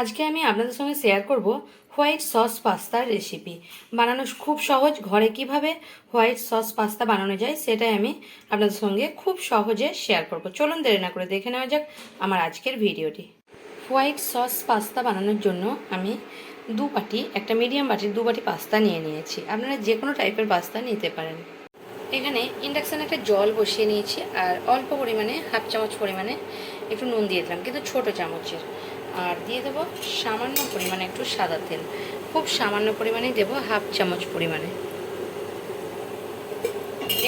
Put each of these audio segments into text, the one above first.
আজকে আমি আপনাদের সঙ্গে শেয়ার করব হোয়াইট সস পাস্তার রেসিপি বানানো খুব সহজ, ঘরে কীভাবে হোয়াইট সস পাস্তা বানানো যায় সেটাই আমি আপনাদের সঙ্গে খুব সহজে শেয়ার করব। চলুন দেরি না করে দেখে নেওয়া যাক আমার আজকের ভিডিওটি। হোয়াইট সস পাস্তা বানানোর জন্য আমি দু বাটি, একটা মিডিয়াম বাটির দু বাটি পাস্তা নিয়ে নিয়েছি। আপনারা যে কোনো টাইপের পাস্তা নিতে পারেন। এখানে ইন্ডাকশানে একটা জল বসিয়ে নিয়েছি আর অল্প পরিমাণে হাফ চামচ পরিমাণে একটু নুন দিয়ে দিলাম, কিন্তু ছোট চামচের। আর দিয়ে দেবো সামান্য পরিমাণে একটু সাদা তেল। খুব সামান্য পরিমাণেই দেবো হাফ চামচ পরিমাণে।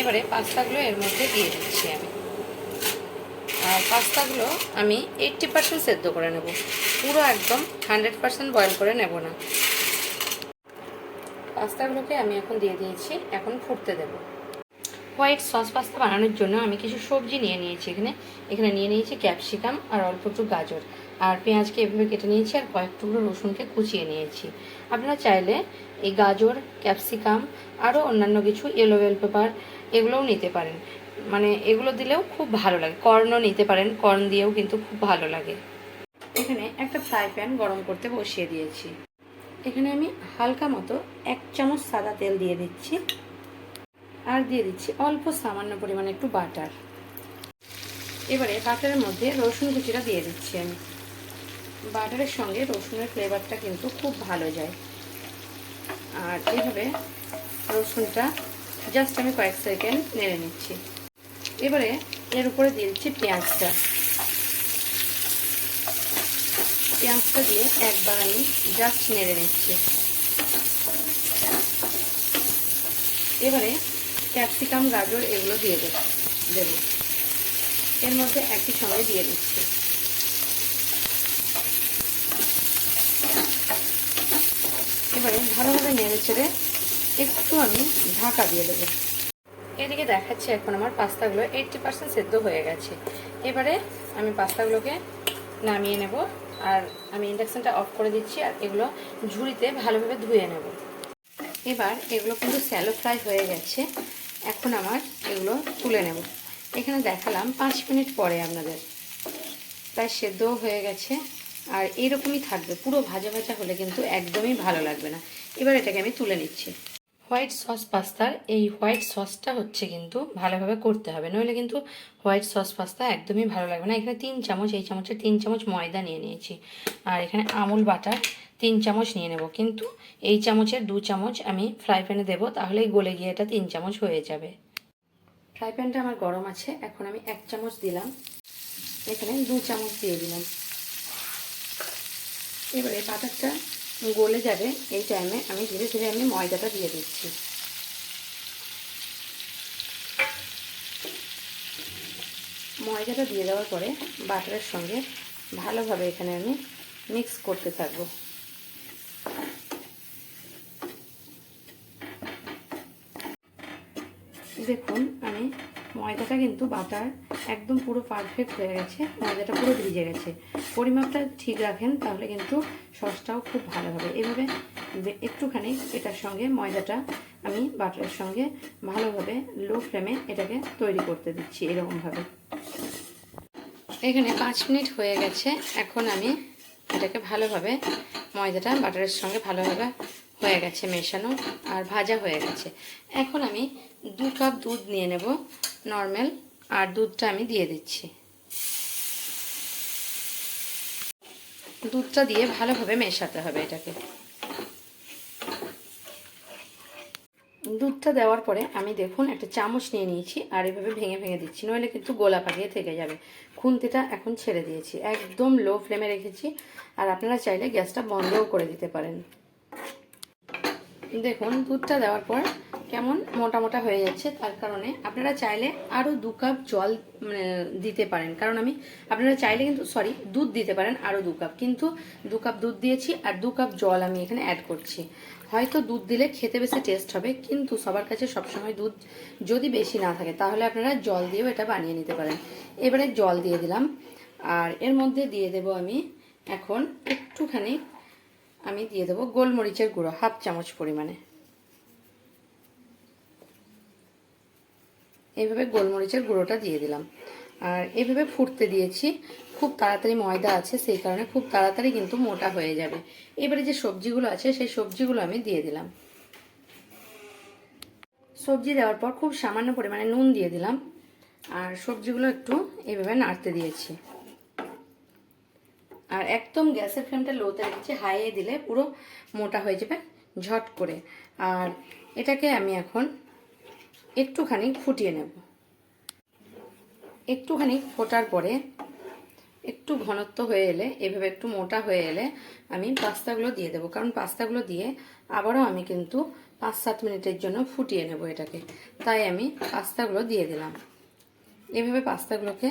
এবারে পাস্তাগুলো এর মধ্যে দিয়ে দিচ্ছি আমি। আর পাস্তাগুলো আমি এইট্টি পার্সেন্ট সেদ্ধ করে নেব। পুরো একদম হান্ড্রেড পার্সেন্ট বয়েল করে নেব না। পাস্তাগুলোকে আমি এখন দিয়ে দিয়েছি, এখন ফুটতে দেবো। হোয়াইট সস পাস্তা বানানোর জন্য আমি কিছু সবজি নিয়ে নিয়েছি এখানে। এখানে নিয়ে নিয়েছি ক্যাপসিকাম আর অল্প একটু গাজর। আর পেঁয়াজকে এভাবে কেটে নিয়েছি আর কয়েক টুকরো রসুনকে কুচিয়ে নিয়েছি। আপনারা চাইলে এই গাজর, ক্যাপসিকাম, আরও অন্যান্য কিছু ইয়েলো পেপার এগুলোও নিতে পারেন। মানে এগুলো দিলেও খুব ভালো লাগে। কর্নও নিতে পারেন। কর্ন দিয়েও কিন্তু খুব ভালো লাগে। এখানে একটা ফ্রাই প্যান গরম করতে বসিয়ে দিয়েছি। এখানে আমি হালকা মতো এক চামচ সাদা তেল দিয়ে দিচ্ছি। আর দিয়ে দিচ্ছি অল্প সামান্য পরিমাণে একটু বাটার। এবারে বাটারের মধ্যে রসুন কুচিটা দিয়ে দিচ্ছি আমি। বাটারের সঙ্গে রসুনের ফ্লেভারটা কিন্তু খুব ভালো যায়। আর এইভাবে রসুনটা জাস্ট আমি কয়েক সেকেন্ড নেড়ে নিচ্ছি। এবারে এর উপরে দিয়ে দিচ্ছি পেঁয়াজটা। পেঁয়াজটা দিয়ে একবার আমি জাস্ট নেড়ে নিচ্ছি। এবারে ক্যাপসিকাম, গাজর এগুলো দিয়ে দেবো দেবো। এর মধ্যে একই সঙ্গে দিয়ে দিচ্ছি। এবারে ভালোভাবে নেড়ে চেড়ে একটু আমি ঢাকা দিয়ে দেবো। এদিকে দেখাচ্ছে এখন আমার পাস্তাগুলো এইটটি পার্সেন্ট সেদ্ধ হয়ে গেছে। এবারে আমি পাস্তাগুলোকে নামিয়ে নেব আর আমি ইন্ডাকশানটা অফ করে দিচ্ছি আর এগুলো ঝুড়িতে ভালোভাবে ধুয়ে নেব। এবার এগুলো কিন্তু স্যালো ফ্রাই হয়ে গেছে। এখন আমার এগুলো তুলে নেব। এখানে দেখালাম পাঁচ মিনিট পরে আপনাদের। প্রায় সেদ্ধও হয়ে গেছে। আর এইরকমই থাকবে, পুরো ভাজা ভাজা হলে কিন্তু একদমই ভালো লাগবে না। এবার এটাকে আমি তুলে নিচ্ছি। হোয়াইট সস পাস্তার এই হোয়াইট সসটা হচ্ছে কিন্তু ভালোভাবে করতে হবে, নইলে কিন্তু হোয়াইট সস পাস্তা একদমই ভালো লাগবে না। এখানে তিন চামচ, এই চামচে তিন চামচ ময়দা নিয়ে নিয়েছি। আর এখানে আমুল বাটার তিন চামচ নিয়ে নেব, কিন্তু এই চামচের দু চামচ আমি ফ্রাই প্যানে দেবো, তাহলেই গলে গিয়ে এটা তিন চামচ হয়ে যাবে। ফ্রাই প্যানটা আমার গরম আছে, এখন আমি এক চামচ দিলাম। এখানে দু চামচ দিয়ে দিলাম। এবারে বাটারটা গলে যাবে এই টাইমে আমি ধীরে ধীরে আমি ময়দাটা দিয়ে দিচ্ছি। ময়দাটা দিয়ে দেওয়ার পরে বাটারের সঙ্গে ভালোভাবে এখানে আমি মিক্স করতে থাকব। দেখুন, আমি ময়দাটা কিন্তু বাটার একদম পুরো পারফেক্ট হয়ে গেছে, ময়দাটা পুরো ভিজে গেছে। পরিমাপটা ঠিক রাখেন, তাহলে কিন্তু সসটাও খুব ভালো হবে। এভাবে একটুখানি এটার সঙ্গে ময়দাটা আমি বাটারের সঙ্গে ভালোভাবে লো ফ্লেমে এটাকে তৈরি করতে দিচ্ছি এরকমভাবে। এখানে পাঁচ মিনিট হয়ে গেছে, এখন আমি এটাকে ভালোভাবে ময়দাটা বাটারের সঙ্গে ভালোভাবে হয়ে গেছে মেশানো আর ভাজা হয়ে গেছে। এখন আমি দু কাপ দুধ নিয়ে নেব নর্মাল, আর দুধটা আমি দিয়ে দিচ্ছি। দুধটা দিয়ে ভালোভাবে মেশাতে হবে এটাকে। দুধটা দেওয়ার পরে আমি দেখুন একটা চামচ নিয়ে নিয়েছি, আর এভাবে ভেঙে ভেঙে দিচ্ছি, নইলে কিন্তু গোলা পাকিয়ে থেকে যাবে। খুন্তিটা এখন ছেড়ে দিয়েছি, একদম লো ফ্লেমে রেখেছি, আর আপনারা চাইলে গ্যাসটা বন্ধও করে দিতে পারেন। দেখুন, দুধটা দেওয়ার পর কেমন মোটা মোটা হয়ে যাচ্ছে। তার কারণে আপনারা চাইলে আরও দু কাপ জল মানে দিতে পারেন। কারণ আমি, আপনারা চাইলে কিন্তু সরি দুধ দিতে পারেন আরও দু কাপ। কিন্তু দু কাপ দুধ দিয়েছি আর দু কাপ জল আমি এখানে অ্যাড করছি। হয়তো দুধ দিলে খেতে বেশি টেস্ট হবে, কিন্তু সবার কাছে সবসময় দুধ যদি বেশি না থাকে, তাহলে আপনারা জল দিয়েও এটা বানিয়ে নিতে পারেন। এবারে জল দিয়ে দিলাম। আর এর মধ্যে দিয়ে দেব আমি এখন একটুখানি আমি দিয়ে দেবো গোলমরিচের গুঁড়ো, হাফ চামচ পরিমাণে। এইভাবে গোলমরিচের গুঁড়োটা দিয়ে দিলাম। আর এভাবে ফুটতে দিয়েছি, খুব তাড়াতাড়ি ময়দা আছে, সেই কারণে খুব তাড়াতাড়ি কিন্তু মোটা হয়ে যাবে। এবারে যে সবজিগুলো আছে, সেই সবজিগুলো আমি দিয়ে দিলাম। সবজি দেওয়ার পর খুব সামান্য পরিমাণে নুন দিয়ে দিলাম। আর সবজিগুলো একটু এভাবে নাড়তে দিয়েছি। আর একদম গ্যাসের ফ্লেমটা লোতে রেখেছি, হাইয়ে দিলে পুরো মোটা হয়ে যাবে, ঝট করে। আর এটাকে আমি এখন একটুখানি ফুটিয়ে নেব। একটুখানি ফোটার পরে একটু ঘনত্ব হয়ে এলে, এভাবে একটু মোটা হয়ে এলে আমি পাস্তাগুলো দিয়ে দেবো। কারণ পাস্তাগুলো দিয়ে আবারও আমি কিন্তু পাঁচ সাত মিনিটের জন্য ফুটিয়ে নেব এটাকে। তাই আমি পাস্তাগুলো দিয়ে দিলাম। এভাবে পাস্তাগুলোকে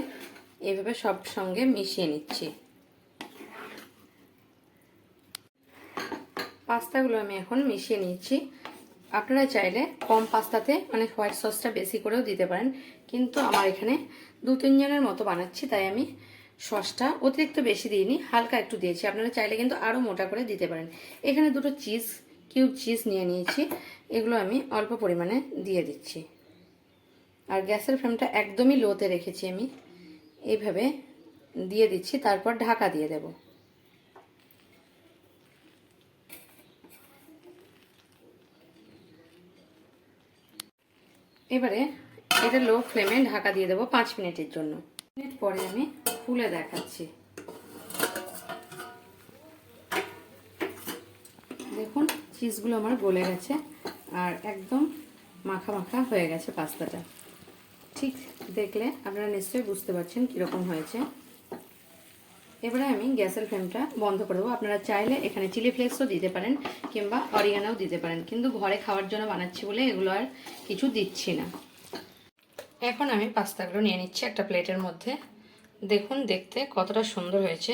এভাবে সব সঙ্গে মিশিয়ে নিচ্ছি। পাস্তাগুলো আমি এখন মিশিয়ে নিচ্ছি। আপনারা চাইলে কম পাস্তাতে মানে হোয়াইট সসটা বেশি করেও দিতে পারেন। কিন্তু আমার এখানে দু তিনজনের মতো বানাচ্ছি, তাই আমি সসটা অতিরিক্ত বেশি দিইনি, হালকা একটু দিয়েছি। আপনারা চাইলে কিন্তু আরও মোটা করে দিতে পারেন। এখানে দুটো চিজ কিউব চিজ নিয়ে নিয়েছি। এগুলো আমি অল্প পরিমাণে দিয়ে দিচ্ছি। আর গ্যাসের ফ্লেমটা একদমই লোতে রেখেছি আমি। এইভাবে দিয়ে দিচ্ছি, তারপর ঢাকা দিয়ে দেবো। এবারে এটা লো ফ্লেমে ঢাকা দিয়ে দেবো পাঁচ মিনিটের জন্য। মিনিট পরে আমি খুলে দেখাচ্ছি। দেখুন, চিজগুলো আমার গলে গেছে আর একদম মাখা মাখা হয়ে গেছে পাস্তাটা। ঠিক দেখলে আপনারা নিশ্চয়ই বুঝতে পারছেন কীরকম হয়েছে। এবারে আমি গ্যাসের ফ্লেমটা বন্ধ করে দেবো। আপনারা চাইলে এখানে চিলি ফ্লেক্সও দিতে পারেন কিংবা অরিগানাও দিতে পারেন। কিন্তু ঘরে খাওয়ার জন্য বানাচ্ছি বলে এগুলো আর কিছু দিচ্ছি না। এখন আমি পাস্তাগুলো নিয়ে নিচ্ছি একটা প্লেটের মধ্যে। দেখুন, দেখতে কতটা সুন্দর হয়েছে।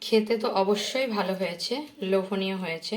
খেতে তো অবশ্যই ভালো হয়েছে, লোভনীয় হয়েছে।